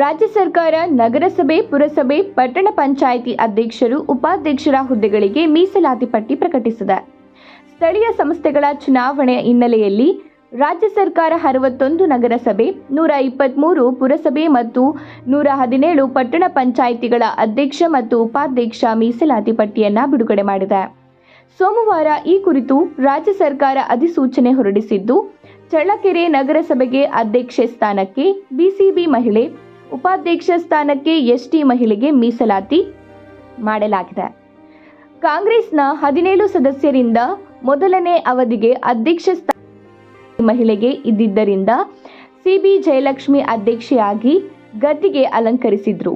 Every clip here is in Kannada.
ರಾಜ್ಯ ಸರ್ಕಾರ, ನಗರಸಭೆ, ಪುರಸಭೆ, ಪಟ್ಟಣ ಪಂಚಾಯಿತಿ ಅಧ್ಯಕ್ಷರು, ಉಪಾಧ್ಯಕ್ಷರ ಹುದ್ದೆಗಳಿಗೆ ಮೀಸಲಾತಿ ಪಟ್ಟಿ ಪ್ರಕಟಿಸಿದೆ. ಸ್ಥಳೀಯ ಸಂಸ್ಥೆಗಳ ಚುನಾವಣೆಯ ಹಿನ್ನೆಲೆಯಲ್ಲಿ ರಾಜ್ಯ ಸರ್ಕಾರ ಅರವತ್ತೊಂದು ನಗರಸಭೆ, ನೂರ ಇಪ್ಪತ್ತ್ಮೂರು ಪುರಸಭೆ ಮತ್ತು ನೂರ ಹದಿನೇಳು ಪಟ್ಟಣ ಪಂಚಾಯಿತಿಗಳ ಅಧ್ಯಕ್ಷ ಮತ್ತು ಉಪಾಧ್ಯಕ್ಷ ಮೀಸಲಾತಿ ಪಟ್ಟಿಯನ್ನು ಬಿಡುಗಡೆ ಮಾಡಿದೆ. ಸೋಮವಾರ ಈ ಕುರಿತು ರಾಜ್ಯ ಸರ್ಕಾರ ಅಧಿಸೂಚನೆ ಹೊರಡಿಸಿದ್ದು, ಚಳ್ಳಕೆರೆ ನಗರಸಭೆಗೆ ಅಧ್ಯಕ್ಷೆ ಸ್ಥಾನಕ್ಕೆ ಬಿಸಿಬಿ ಮಹಿಳೆ ಉಪಾಧ್ಯಕ್ಷ ಸ್ಥಾನಕ್ಕೆ ಎಸ್ಟಿ ಮಹಿಳೆಗೆ ಮೀಸಲಾತಿ ಮಾಡಲಾಗಿದೆ. ಕಾಂಗ್ರೆಸ್ನ ಹದಿನೇಳು ಸದಸ್ಯರಿಂದ ಮೊದಲನೇ ಅವಧಿಗೆ ಅಧ್ಯಕ್ಷ ಸ್ಥಾನ ಮಹಿಳೆಗೆ ಇದ್ದಿದ್ದರಿಂದ ಸಿಬಿ ಜಯಲಕ್ಷ್ಮಿ ಅಧ್ಯಕ್ಷೆಯಾಗಿ ಗದ್ದಿಗೆ ಅಲಂಕರಿಸಿದ್ರು.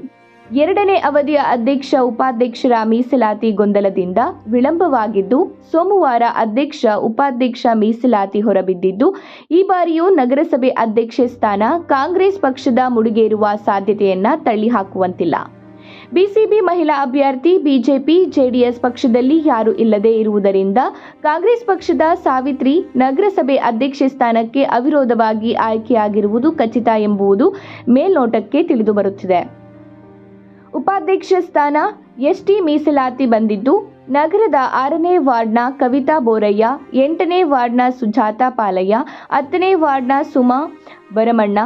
ಎರಡನೇ ಅವಧಿಯ ಅಧ್ಯಕ್ಷ ಉಪಾಧ್ಯಕ್ಷರ ಮೀಸಲಾತಿ ಗೊಂದಲದಿಂದ ವಿಳಂಬವಾಗಿದ್ದು, ಸೋಮವಾರ ಅಧ್ಯಕ್ಷ ಉಪಾಧ್ಯಕ್ಷ ಮೀಸಲಾತಿ ಹೊರಬಿದ್ದಿದ್ದು, ಈ ಬಾರಿಯೂ ನಗರಸಭೆ ಅಧ್ಯಕ್ಷೆ ಸ್ಥಾನ ಕಾಂಗ್ರೆಸ್ ಪಕ್ಷದ ಮುಡಿಗೇರುವ ಸಾಧ್ಯತೆಯನ್ನ ತಳ್ಳಿಹಾಕುವಂತಿಲ್ಲ. ಬಿಸಿಬಿ ಮಹಿಳಾ ಅಭ್ಯರ್ಥಿ ಬಿಜೆಪಿ ಜೆಡಿಎಸ್ ಪಕ್ಷದಲ್ಲಿ ಯಾರೂ ಇಲ್ಲದೆ ಇರುವುದರಿಂದ ಕಾಂಗ್ರೆಸ್ ಪಕ್ಷದ ಸಾವಿತ್ರಿ ನಗರಸಭೆ ಅಧ್ಯಕ್ಷೆ ಸ್ಥಾನಕ್ಕೆ ಅವಿರೋಧವಾಗಿ ಆಯ್ಕೆಯಾಗಿರುವುದು ಖಚಿತ ಎಂಬುದು ಮೇಲ್ನೋಟಕ್ಕೆ ತಿಳಿದುಬರುತ್ತಿದೆ. ಉಪಾಧ್ಯಕ್ಷ ಸ್ಥಾನ ಎಸ್ಟಿ ಮೀಸಲಾತಿ ಬಂದಿದ್ದು, ನಗರದ ಆರನೇ ವಾರ್ಡ್ನ ಕವಿತಾ ಬೋರಯ್ಯ, ಎಂಟನೇ ವಾರ್ಡ್ನ ಸುಜಾತಾ ಪಾಲಯ್ಯ, ಹತ್ತನೇ ವಾರ್ಡ್ನ ಸುಮಾ ಬರಮಣ್ಣ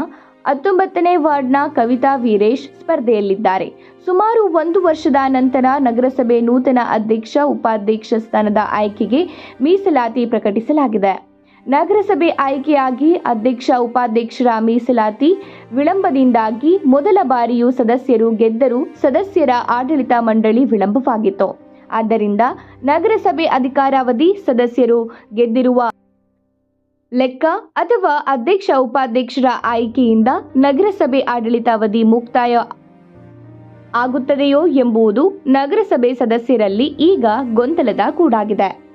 ಹತ್ತೊಂಬತ್ತನೇ ವಾರ್ಡ್ನ ಕವಿತಾ ವೀರೇಶ್ ಸ್ಪರ್ಧೆಯಲ್ಲಿದ್ದಾರೆ. ಸುಮಾರು ಒಂದು ವರ್ಷದ ನಂತರ ನಗರಸಭೆ ನೂತನ ಅಧ್ಯಕ್ಷ, ಉಪಾಧ್ಯಕ್ಷ ಸ್ಥಾನದ ಆಯ್ಕೆಗೆ ಮೀಸಲಾತಿ ಪ್ರಕಟಿಸಲಾಗಿದೆ. ನಗರಸಭೆ ಆಯ್ಕೆಯಾಗಿ ಅಧ್ಯಕ್ಷ ಉಪಾಧ್ಯಕ್ಷರ ಮೀಸಲಾತಿ ವಿಳಂಬದಿಂದಾಗಿ ಮೊದಲ ಬಾರಿಯೂ ಸದಸ್ಯರು ಗೆದ್ದರೂ ಸದಸ್ಯರ ಆಡಳಿತ ಮಂಡಳಿ ವಿಳಂಬವಾಗಿತ್ತು. ಆದ್ದರಿಂದ ನಗರಸಭೆ ಅಧಿಕಾರಾವಧಿ ಸದಸ್ಯರು ಗೆದ್ದಿರುವ ಲೆಕ್ಕ ಅಥವಾ ಅಧ್ಯಕ್ಷ, ಉಪಾಧ್ಯಕ್ಷರ ಆಯ್ಕೆಯಿಂದ ನಗರಸಭೆ ಆಡಳಿತಾವಧಿ ಮುಕ್ತಾಯ ಆಗುತ್ತದೆಯೋ ಎಂಬುದು ನಗರಸಭೆ ಸದಸ್ಯರಲ್ಲಿ ಈಗ ಗೊಂದಲದ ಕೂಡಾಗಿದೆ